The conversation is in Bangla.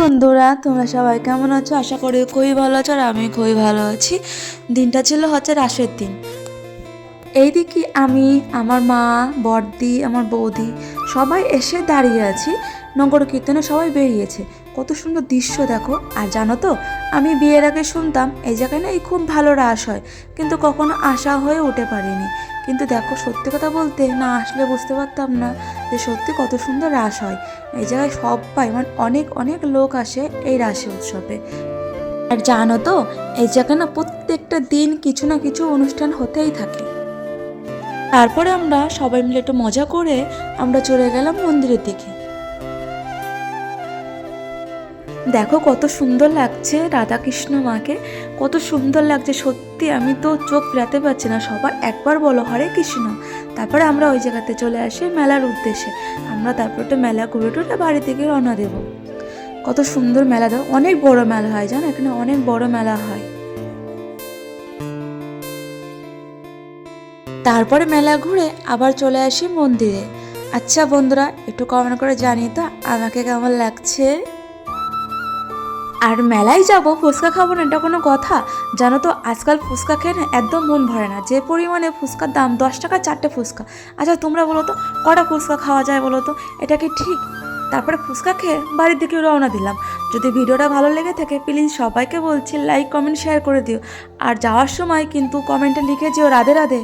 বন্ধুরা, তোমরা সবাই কেমন আছো? আশা করি খুবই ভালো আছো আর আমি খুবই ভালো আছি। দিনটা ছিল হচ্ছে রাসের দিন। এইদিকে আমি, আমার মা, বড়দি, আমার বৌদি সবাই এসে দাঁড়িয়ে আছি। নগর কীর্তনে সবাই বেরিয়েছে। কত সুন্দর দৃশ্য দেখো। আর জানো তো, আমি বিয়ের আগে শুনতাম, এই জায়গায় না এই খুব ভালো রাস হয়। কিন্তু কখনো আশা হয়ে উঠে পারিনি। কিন্তু দেখো, সত্যি কথা বলতে না আসলে বুঝতে পারতাম না যে সত্যি কত সুন্দর রাস হয়। এই জায়গায় সবাই মানে অনেক অনেক লোক আসে এই রাসে উৎসবে। আর জানো তো, এই জায়গায় না প্রত্যেকটা দিন কিছু না কিছু অনুষ্ঠান হতেই থাকে। তারপরে আমরা সবাই মিলে একটু মজা করে আমরা চলে গেলাম মন্দিরের দিকে। দেখো কত সুন্দর লাগছে রাধাকৃষ্ণ মাকে, কত সুন্দর লাগছে। সত্যি আমি তো চোখ ফেরাতে পারছি না, সবার একবার বলো হরে কৃষ্ণ। তারপরে আমরা ওই জায়গাতে চলে আসি মেলার উদ্দেশ্যে। আমরা তারপর একটা মেলা ঘুরে টুরে বাড়ি থেকে রওনা দেব। কত সুন্দর মেলা দাও অনেক বড় মেলা হয় জানো, এখানে অনেক বড় মেলা হয়। তারপরে মেলা ঘুরে আবার চলে আসি মন্দিরে। আচ্ছা বন্ধুরা, একটু কমেন্ট করে জানি তো আমাকে কেমন লাগছে? আর মেলায় যাব, ফুচকা খাব না, এটা কোনো কথা। জানো তো, আজকাল ফুচকা খেয়ে না একদম মন ভরে না। যে পরিমাণে ফুচকার দাম, দশ টাকা চারটে ফুচকা। আচ্ছা তোমরা বলো তো, কটা ফুচকা খাওয়া যায় বলো তো? এটা কি ঠিক? তারপরে ফুচকা খেয়ে বাড়ির দিকে রওনা দিলাম। যদি ভিডিওটা ভালো লেগে থাকে প্লিজ সবাইকে বলছি লাইক কমেন্ট শেয়ার করে দিও। আর যাওয়ার সময় কিন্তু কমেন্টে লিখে যেও, রাধে রাধে।